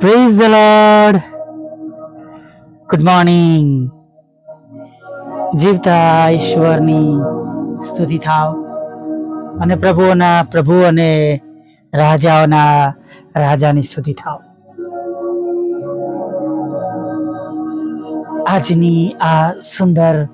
Praise the lord good morning જીવતા ઈશ્વરની સ્તુતિ થાવ. અને પ્રભુઓના પ્રભુ અને રાજાઓના રાજાની સ્તુતિ થાવ. આજની આ સુંદર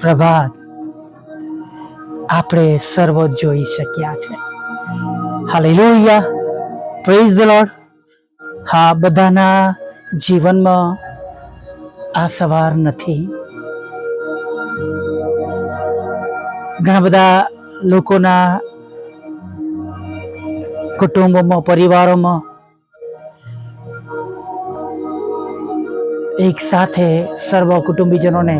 પ્રભાત આપણે સર્વ જોઈ શક્યા છે. હાલેલુયા પ્રેઝ ધ લોર્ડ હા, બધાના જીવનમાં આ સવાર નથી. ઘણા બધા લોકોના કુટુંબોમાં, પરિવારોમાં એક સાથે સર્વ કુટુંબીજનોને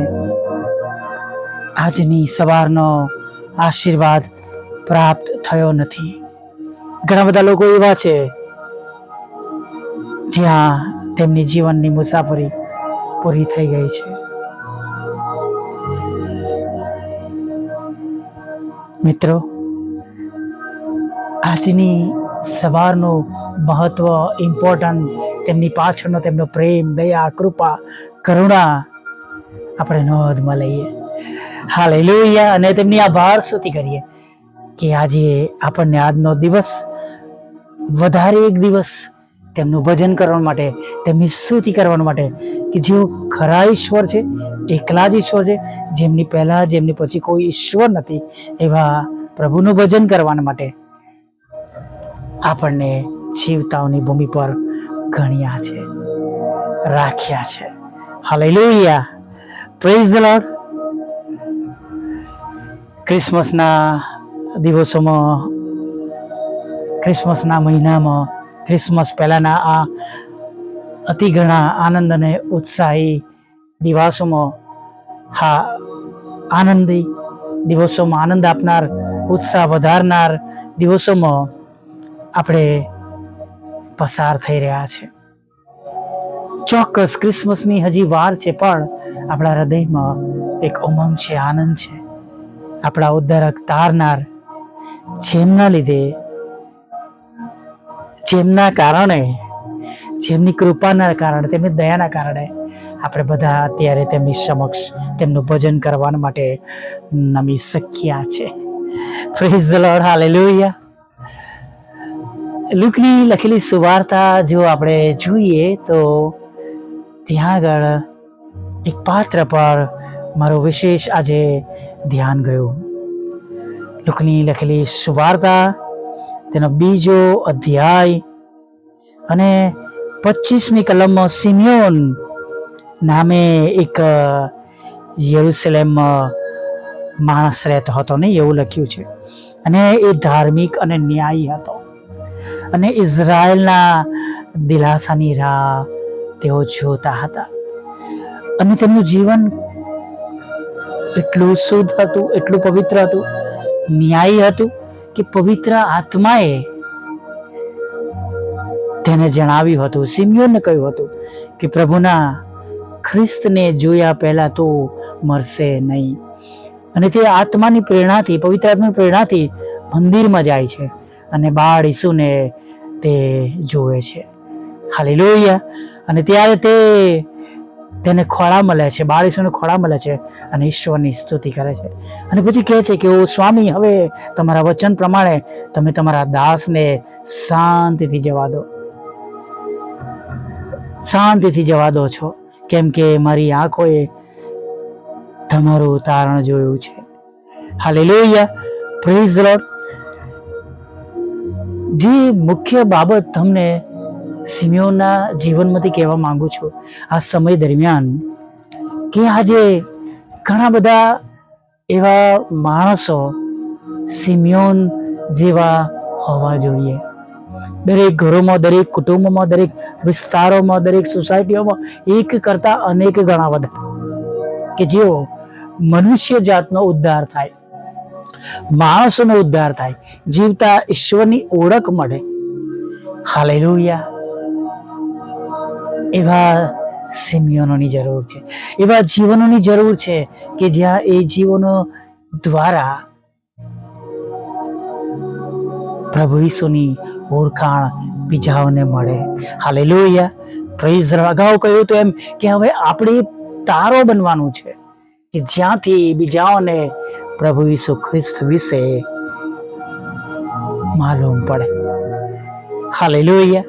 આજની સવારનો આશીર્વાદ પ્રાપ્ત થયો નથી. ઘણા બધા લોકો એવા છે જ્યાં તેમની જીવનની મુસાફરી પૂરી થઈ ગઈ છે. મિત્રો, આજની સવારનું મહત્વ ઇમ્પોર્ટન્ટ તેમની પાછળનો તેમનો પ્રેમ, દયા, કૃપા, કરુણા આપણે નોંધમાં લઈએ. હા લઈ લઈએ અને તેમની આભાર સ્તુતિ કરીએ કે આજે આપણને આજનો દિવસ વધારે એક દિવસ તેમનું ભજન કરવા માટે, તેમની સ્તુતિ કરવા માટે કે જેઓ ખરા ઈશ્વર છે, એકલા જ ઈશ્વર છે, જેમની પહેલાં, જેમની પછી કોઈ ઈશ્વર નથી, એવા પ્રભુનું ભજન કરવા માટે આપણને જીવતાઓની ભૂમિ પર ગણ્યા છે, રાખ્યા છે. હાલેલુયા પ્રેઝ ધ લોર્ડ ક્રિસમસના દિવસોમાં ક્રિસમસના મહિનામાં ક્રિસમસ પહેલાંના આ અતિ ઘણા આનંદ અને ઉત્સાહી દિવસોમાં હા, આનંદી દિવસોમાં આનંદ આપનાર, ઉત્સાહ વધારનાર દિવસોમાં આપણે પસાર થઈ રહ્યા છે. ચોક્કસ ક્રિસમસની હજી વાર છે, પણ આપણા હૃદયમાં એક ઉમંગ છે, આનંદ છે. આપણા ઉદ્ધારક તારનાર, જેમના લીધે જેમના કારણે, જેમની કૃપાના કારણે, તેમની દયાના કારણે આપણે બધા અત્યારે તેમની સમક્ષ તેમનું ભજન કરવા માટે નમી શક્યા છે. પ્રેઝ ધ લોર્ડ હાલેલુયા લુકની લખેલી સુવાર્તા જો આપણે જોઈએ તો ત્યાં આગળ એક પાત્ર પર મારું વિશેષ આજે ધ્યાન ગયું. લુકની લખેલી સુવાર્તા તેનો બીજો અધ્યાય અને પચીસમી કલમમાં સિમિયોન નામે એક યરુસેલેમ માણસ રહેતો હતો ને એવું લખ્યું છે. અને એ ધાર્મિક અને ન્યાયી હતો. અને ઇઝરાયલના દિલાસાની રાહ તેઓ જોતા હતા. અને તેમનું જીવન એટલું શુદ્ધ હતું, એટલું પવિત્ર હતું, ન્યાયી હતું કે પવિત્ર આત્માએ તેને જણાવ્યું હતું, સિમિયોનને કહ્યું હતું કે, પ્રભુના ખ્રિસ્તને જોયા પહેલાં તો મરશે નહીં. અને તે આત્માની પ્રેરણાથી, પવિત્ર આત્માની પ્રેરણાથી મંદિરમાં જાય છે અને બાળ ઈસુને તે જોવે છે. ખાલી લોહિયા અને ત્યારે તે તેને ખોળા મળે છે બાળ ખોળા મળે છે અને ઈશ્વરની સ્તુતિ કરે છે. અને પછી કહે છે કે, ઓ સ્વામી, હવે તમારા વચન પ્રમાણે તમે તમારા દાસને શાંતિથી જવા દો. શાંતિથી જવા દો છો. કેમ કે મારી આંખોએ તમારું તારણ જોયું છે. હાલેલુયા. પ્રેઝ લોડ જે મુખ્ય બાબત તમને સિમિયોના જીવનમાંથી કહેવા માંગુ છું, આ સમય દરમિયાન કે આજે ઘણા બધા એવા માણસો સિમિયોન જેવા હોવા જોઈએ. દરેક ઘરોમાં, દરેક કુટુંબમાં, દરેક વિસ્તારોમાં, દરેક સોસાયટીઓમાં એક કરતા અનેક ઘણા બધા. કે જેઓ મનુષ્ય જાતનો ઉદ્ધાર થાય, માણસોનો ઉદ્ધાર થાય, જીવતા ઈશ્વરની ઓળખ મળે. હાલેલુયા. એવા સિમિયોનોની જરૂર છે. એવા જીવનોની જરૂર છે કે જ્યાં એ જીવનો દ્વારા પ્રભુ ઈસુની ઓળખાણ બીજાઓને મળે. હાલેલુયા. પ્રેઝ અગાઉ કહ્યું તો એમ કે હવે આપણે તારો બનવાનું છે કે જ્યાંથી બીજાઓને પ્રભુ ઈસુ ખ્રિસ્ત વિશે માલુમ પડે. હાલેલુયા.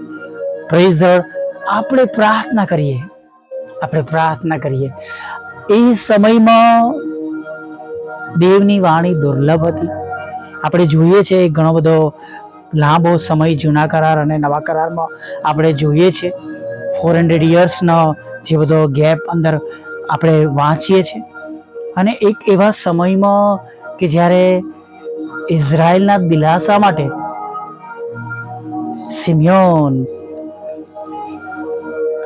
પ્રેઝ આપણે પ્રાર્થના કરીએ. આપણે પ્રાર્થના કરીએ. એ સમયમાં દેવની વાણી દુર્લભ હતી. આપણે જોઈએ છે ઘણો બધો લાંબો સમય જૂના કરાર અને નવા કરારમાં આપણે જોઈએ છે. ફોર હંડ્રેડ યર્સનો જે બધો ગેપ અંદર આપણે વાંચીએ છીએ અને એક એવા સમયમાં કે જ્યારે ઇઝરાયલના દિલાસા માટે સિમિયોન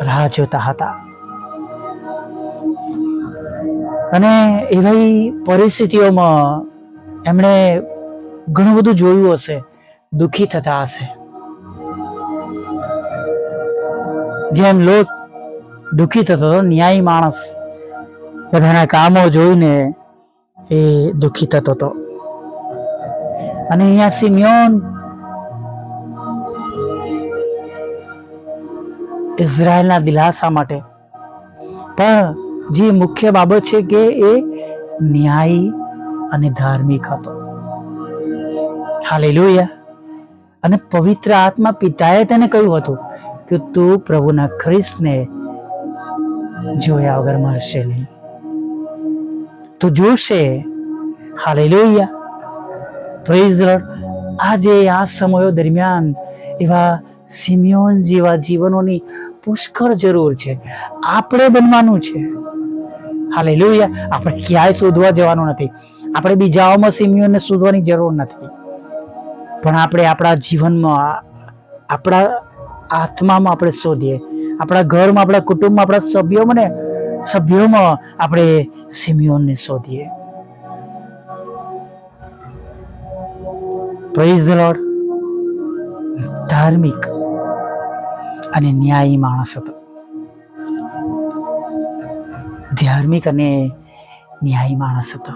રાહ જોતા હતા. અને એવી પરિસ્થિતિઓમાં એમણે ઘણું બધું જોયું હશે, દુઃખી થતા હશે. જેમ લોક દુઃખી થતો હતો, ન્યાયી માણસ બધાના કામો જોઈને એ દુઃખી થતો હતો. અને અહીંયા સિમિયોન ઇઝરાયલના દિલાસા માટે. પણ જે મુખ્ય બાબત છે કે એ ન્યાયી અને ધાર્મિક હતો. હાલેલુયા. અને પવિત્ર આત્મા પિતાએ તેને કહ્યું હતું કે તું પ્રભુના ખ્રિસ્તને જોયા વગર મળશે નહીં. તું જોશે. હાલેલુયા. પ્રેઝ આજે આ સમયો દરમિયાન એવા સિમિયોન જેવા જીવનોની પુષ્કળ જરૂર છે. આપણે બનવાનું છે. હાલેલુયા. આપણે ક્યાંય શોધવા જવાનું નથી. આપણે બીજાઓમાં સિમિયોને શોધવાની જરૂર નથી. પણ આપણે આપણા જીવનમાં, આપણા આત્મામાં આપણે શોધીએ. આપણા ઘરમાં, આપણા કુટુંબમાં, આપણા સભ્યોમાં ને સભ્યોમાં આપણે સિમિયોનને શોધીએ. પ્રેઝ ધ લોર્ડ ધાર્મિક અને ન્યાયી માણસ હતો. ધાર્મિક અને ન્યાયી માણસ હતો.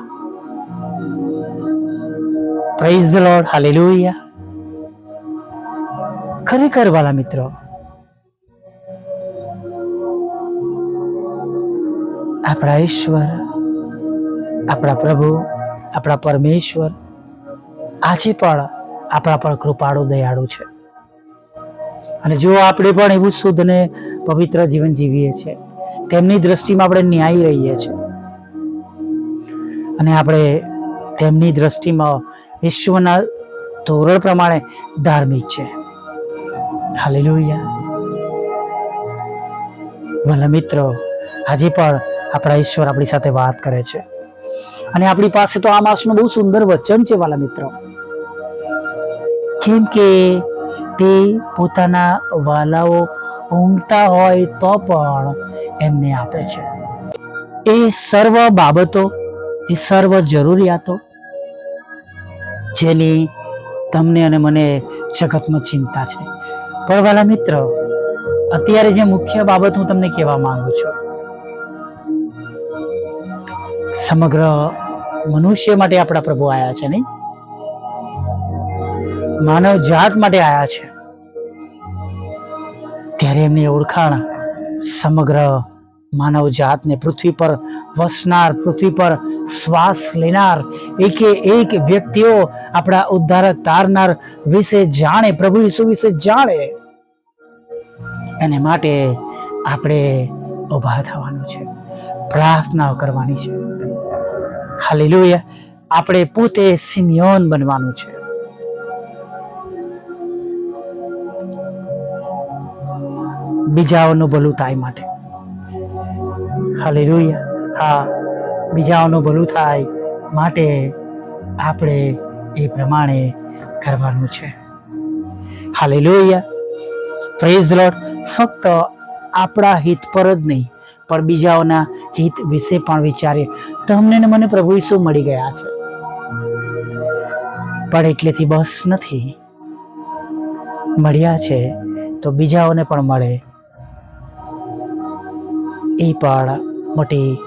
પ્રેઝ ધ લોર્ડ હાલેલુયા ખરેખર વાલા મિત્રો, આપણા ઈશ્વર, આપણા પ્રભુ, આપણા પરમેશ્વર, આજે પણ આપણા પર કૃપાળુ, દયાળુ છે. અને જો આપણે પણ એવું શુદ્ધ અને પવિત્ર જીવન જીવીએ છીએ તેમની દ્રષ્ટિમાં આપણે ન્યાયી રહીએ છીએ અને આપણે તેમની દ્રષ્ટિમાં વિશ્વના ધોરણ પ્રમાણે ધાર્મિક છે. હાલેલુયા. ભલા મિત્રો, આજે પણ આપણા ઈશ્વર આપણી સાથે વાત કરે છે. અને આપણી પાસે તો આ માસનું બહુ સુંદર વચન છે, વાલા મિત્રો. કેમ કે તે પોતાના વાલાઓ ઊંઘતા હોય તો પણ એમને આપે છે. એ સર્વ બાબતો, એ સર્વ જરૂરિયાતો જેની તમને અને મને જગતમાં ચિંતા છે. પણ વાલા મિત્ર, અત્યારે જે મુખ્ય બાબત હું તમને કહેવા માંગુ છું, સમગ્ર મનુષ્ય માટે આપણા પ્રભુ આવ્યા છે નહીં માનવ જાત માટે આવ્યા છે. ત્યારે એમની ઓળખાણ સમગ્ર માનવ જાતને પૃથ્વી પર વસનાર, પૃથ્વી પર શ્વાસ લેનાર એકે એક વ્યક્તિઓ આપણા ઉદ્ધારક તારનાર વિશે જાણે, પ્રભુ ઈસુ વિશે જાણે. એને માટે આપણે ઊભા થવાનું છે. પ્રાર્થના કરવાની છે. હાલેલુયા. આપણે પોતે સિમિયોન બનવાનું છે. બીજાઓનું ભલું થાય માટે. હાલે હા, બીજાઓનું ભલું થાય માટે આપણે એ પ્રમાણે કરવાનું છે. હાલેલુયા. પ્રેઝ લોટ ફક્ત આપણા હિત પર જ નહીં, પણ બીજાઓના હિત વિશે પણ વિચારીએ. તમને ને મને પ્રભુ ઈસુ મળી ગયા છે. પણ એટલેથી બસ નથી. મળ્યા છે તો બીજાઓને પણ મળે. એ પણ મોટી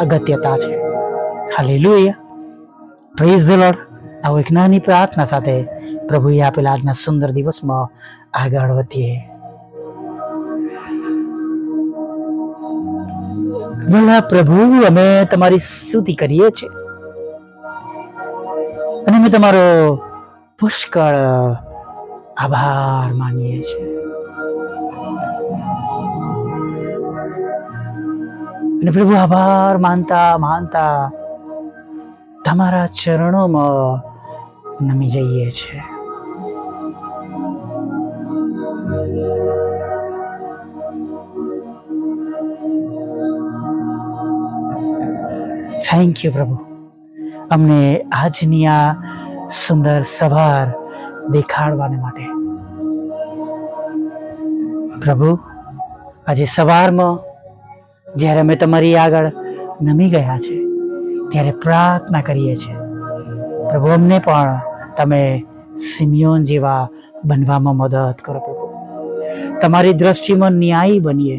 અગત્યતા છે. હાલેલુયા. પ્રેઝ ધ લોર્ડ આવો એક નાની પ્રાર્થના સાથે પ્રભુએ આપેલા આજના સુંદર દિવસમાં આગળ વધીએ. વલા પ્રભુ, અમે તમારી સ્તુતિ કરીએ છીએ. અને અમે તમારો પુષ્કળ આભાર માનીએ છીએ. અને પ્રભુ આભાર માનતા માનતા તમારા ચરણોમાં નમી જઈએ છીએ. થેન્ક યુ પ્રભુ. અમને આજની આ સુંદર સવાર દેખાડવાને માટે. પ્રભુ, આજે સવારમાં જ્યારે અમે તમારી આગળ નમી ગયા છે, ત્યારે પ્રાર્થના કરીએ છીએ પ્રભુ, અમને પણ તમે સિમિયોન જેવા બનવામાં મદદ કરો પ્રભુ. તમારી દ્રષ્ટિમાં ન્યાયી બનીએ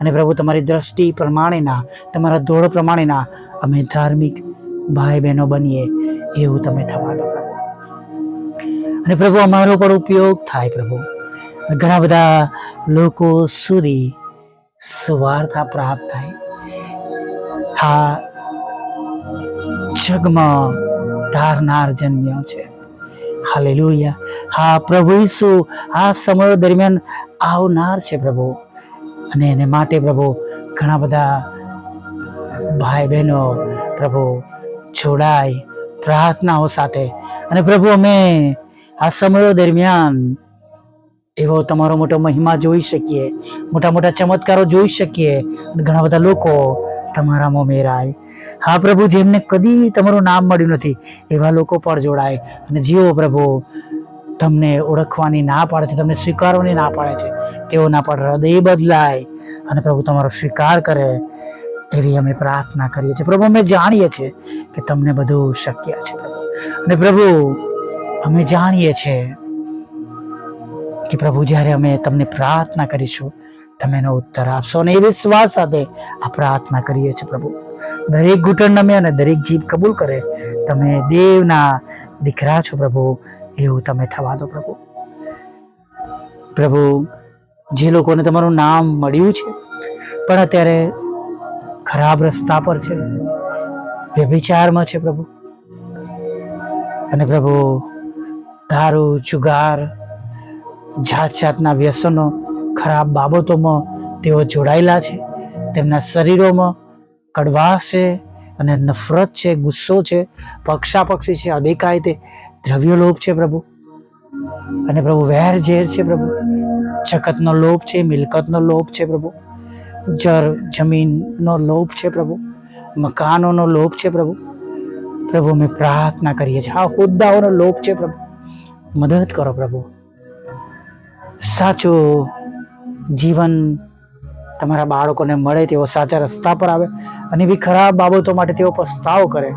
અને પ્રભુ, તમારી દ્રષ્ટિ પ્રમાણેના, તમારા ધોળ પ્રમાણેના અમે ધાર્મિક ભાઈ બહેનો બનીએ એવું તમે થવા દો અને પ્રભુ, અમારો પણ ઉપયોગ થાય પ્રભુ. ઘણા બધા લોકો સુધી સુવાર્તા પ્રાપ્ત થાય. આ જગમાં ધારનાર જન્મ્યો છે. હાલેલુયા. હા, પ્રભુ ઈસુ, આ સમય દરમિયાન આવનાર છે પ્રભુ. અને એને માટે પ્રભુ ઘણા બધા ભાઈ બહેનો પ્રભુ જોડાય પ્રાર્થનાઓ સાથે. અને પ્રભુ અમે આ સમયો દરમિયાન એવો તમારો મોટો મહિમા જોઈ શકીએ, મોટા મોટા ચમત્કારો જોઈ શકીએ ઘણા બધા લોકો તમારામાં મેરાય હા પ્રભુ, જેમને કદી તમારું નામ મળ્યું નથી, એવા લોકો પણ જોડાય. અને જેઓ પ્રભુ, તમને ઓળખવાની ના પાડે છે, તમને સ્વીકારવાની ના પાડે છે, તેઓના પણ હૃદય બદલાય અને પ્રભુ તમારો સ્વીકાર કરે એવી અમે પ્રાર્થના કરીએ છીએ. પ્રભુ, અમે જાણીએ છીએ કે તમને બધું શક્ય છે અને પ્રભુ, અમે જાણીએ છીએ કે પ્રભુ, જ્યારે અમે તમને પ્રાર્થના કરીશું, તમે એનો ઉત્તર આપશો અને એ વિશ્વાસ સાથે આ પ્રાર્થના કરીએ છીએ પ્રભુ. દરેક ઘૂંટણ નમે અને દરેક જીભ કબૂલ કરે, તમે દેવના દીકરા છો પ્રભુ, એવું તમે થવા દો પ્રભુ. પ્રભુ, જે લોકોને તમારું નામ મળ્યું છે, પણ અત્યારે ખરાબ રસ્તા પર છે, વ્યભિચારમાં છે પ્રભુ. અને પ્રભુ, દારૂ, જુગાર જાત જાતના વ્યસનો, ખરાબ બાબતોમાં તેઓ જોડાયેલા છે. તેમના શરીરોમાં કડવાશ છે અને નફરત છે, ગુસ્સો છે, પક્ષાપક્ષી છે અદેખાય તે દ્રવ્ય લોભ છે પ્રભુ. અને પ્રભુ વેર ઝેર છે પ્રભુ. જગતનો લોભ છે, મિલકતનો લોભ છે પ્રભુ. જર જમીનનો લોભ છે પ્રભુ. મકાનોનો લોભ છે પ્રભુ. પ્રભુ, અમે પ્રાર્થના કરીએ છીએ. આ હોદ્દાઓનો લોભ છે પ્રભુ. મદદ કરો પ્રભુ. સાચું જીવન તમારા બાળકોને મળે તેઓ સાચા રસ્તા પર આવે અને એવી ખરાબ બાબતો માટે તેઓ પસ્તાવ કરે,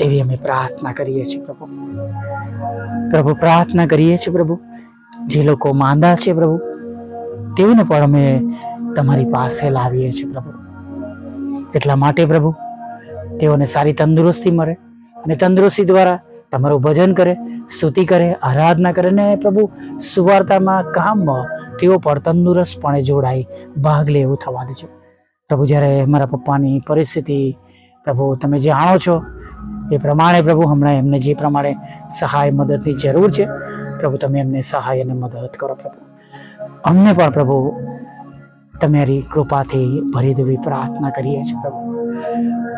એવી અમે પ્રાર્થના કરીએ છીએ પ્રભુ. પ્રભુ, પ્રાર્થના કરીએ છીએ પ્રભુ. જે લોકો માંદા છે પ્રભુ, તેઓને પણ અમે તમારી પાસે લાવીએ છીએ પ્રભુ. એટલા માટે પ્રભુ, તેઓને સારી તંદુરસ્તી મળે અને તંદુરસ્તી દ્વારા તમારું ભજન કરે, સ્તુતિ કરે, આરાધના કરે ને પ્રભુ સુવાર્તામાં કામમાં તેઓ પણ તંદુરસ્તપણે જોડાય ભાગ લે એવું થવા દેજો પ્રભુ, જ્યારે મારા પપ્પાની પરિસ્થિતિ, પ્રભુ, તમે જાણો છો, એ પ્રમાણે પ્રભુ, હમણાં એમને જે પ્રમાણે સહાય, મદદની જરૂર છે, પ્રભુ, તમે એમને સહાય અને મદદ કરો પ્રભુ. અમને પણ પ્રભુ, તમારી કૃપાથી ભરી દેવી પ્રાર્થના કરીએ છીએ પ્રભુ.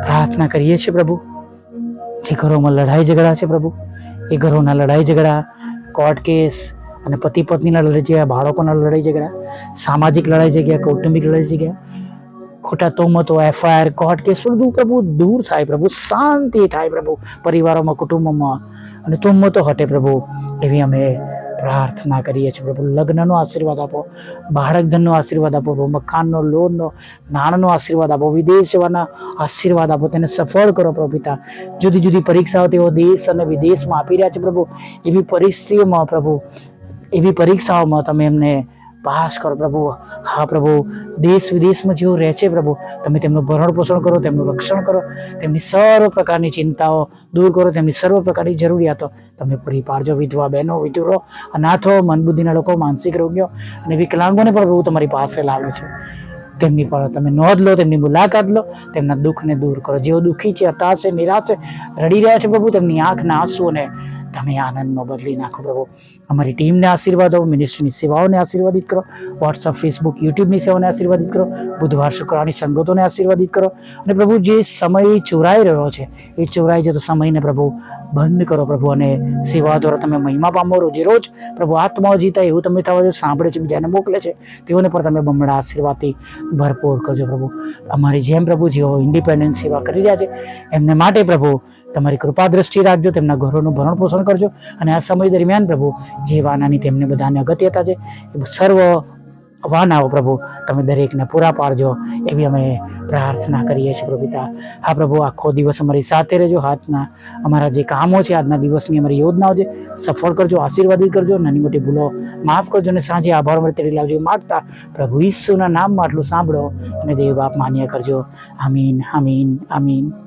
પ્રાર્થના કરીએ છીએ પ્રભુ. જે ઘરોમાં લડાઈ ઝઘડા છે પ્રભુ. એ ઘરોના લડાઈ ઝઘડા કોર્ટ કેસ અને પતિ પત્નીના લડાઈ ઝઘડા, બાળકોના લડાઈ ઝઘડા, સામાજિક લડાઈ જગ્યા કૌટુંબિક લડાઈ જગ્યા ખોટા તોમતો એફઆઈઆર કોર્ટ કેસ બધું પ્રભુ દૂર થાય પ્રભુ, શાંતિ થાય પ્રભુ, પરિવારોમાં, કુટુંબોમાં. અને તોમતો હટે પ્રભુ. એવી અમે પ્રાર્થના કરીએ છીએ પ્રભુ. લગ્નનો આશીર્વાદ આપો બાળક ધનનો આશીર્વાદ આપો, પ્રભુ. મકાનનો, લોનનો, નાણાંનો આશીર્વાદ આપો, વિદેશ સેવાના આશીર્વાદ આપો. તેને સફળ કરો પ્રભુ પિતા. જુદી જુદી પરીક્ષાઓ તેઓ દેશ અને વિદેશમાં આપી રહ્યા છે પ્રભુ. એવી પરિસ્થિતિઓમાં પ્રભુ, એવી પરીક્ષાઓમાં તમે એમને પાસ કરો પ્રભુ. હા પ્રભુ, દેશ વિદેશમાં જેઓ રહે છે પ્રભુ, તમે તેમનું ભરણ પોષણ કરો, તેમનું રક્ષણ કરો, તેમની સર્વ પ્રકારની ચિંતાઓ દૂર કરો, તેમની સર્વ પ્રકારની જરૂરિયાતો તમે પૂરી પાડજો. વિધવા બહેનો, વિધુરો, અનાથો, મનબુદ્ધિના લોકો, માનસિક રોગીઓ અને વિકલાંગોને પણ પ્રભુ તમારી પાસે લાવે છે. તેમની પણ તમે નોંધ લો, તેમની મુલાકાત લો, તેમના દુઃખને દૂર કરો. જેઓ દુઃખી છે, હતાશ છે, નિરાશ છે, રડી રહ્યા છે પ્રભુ, તેમની આંખના આંસુઓને તમે આનંદમાં બદલી નાખો પ્રભુ. અમારી ટીમને આશીર્વાદ આપો મિનિસ્ટ્રીની સેવાઓને આશીર્વાદિત કરો વોટ્સઅપ ફેસબુક યુટ્યુબની સેવાઓને આશીર્વાદિત કરો, બુધવાર, શુક્રવારની સંગતોને આશીર્વાદિત કરો. અને પ્રભુ, જે સમય ચોરાઈ રહ્યો છે, એ ચોરાઈ જતો સમયને પ્રભુ બંધ કરો પ્રભુ અને સેવા દ્વારા તમે મહિમા પામો રોજે રોજ. પ્રભુ, આત્માઓ જીતા એવું તમે થવા જો સાંભળે છે, બીજાને મોકલે છે, તેઓને પણ તમે બમણા આશીર્વાદથી ભરપૂર કરજો પ્રભુ. અમારી જેમ પ્રભુ જેઓ ઇન્ડિપેન્ડન્ટ સેવા કરી રહ્યા છે, એમને માટે પ્રભુ તમારી કૃપા દ્રષ્ટિ રાખજો, તેમના ઘરોનું ભરણ પોષણ કરજો અને આ સમય દરમિયાન પ્રભુ જે વાનાની તેમને બધાને અગત્યતા છે સર્વ વાનાઓ પ્રભુ તમે દરેકને પૂરા પાડજો એવી અમે પ્રાર્થના કરીએ છીએ પ્રભુ હા પ્રભુ, આખો દિવસ અમારી સાથે રહેજો, હાથના અમારા જે કામો છે, આજના દિવસની અમારી યોજનાઓ છે, સફળ કરજો આશીર્વાદિત કરજો, નાની મોટી ભૂલો માફ કરજો અને સાંજે આભાર મળે તેડી લાવજો. માગતા પ્રભુ ઈસુના નામમાં આટલું સાંભળો અને દેવ બાપ માન્ય કરજો. આમીન આમીન આમીન.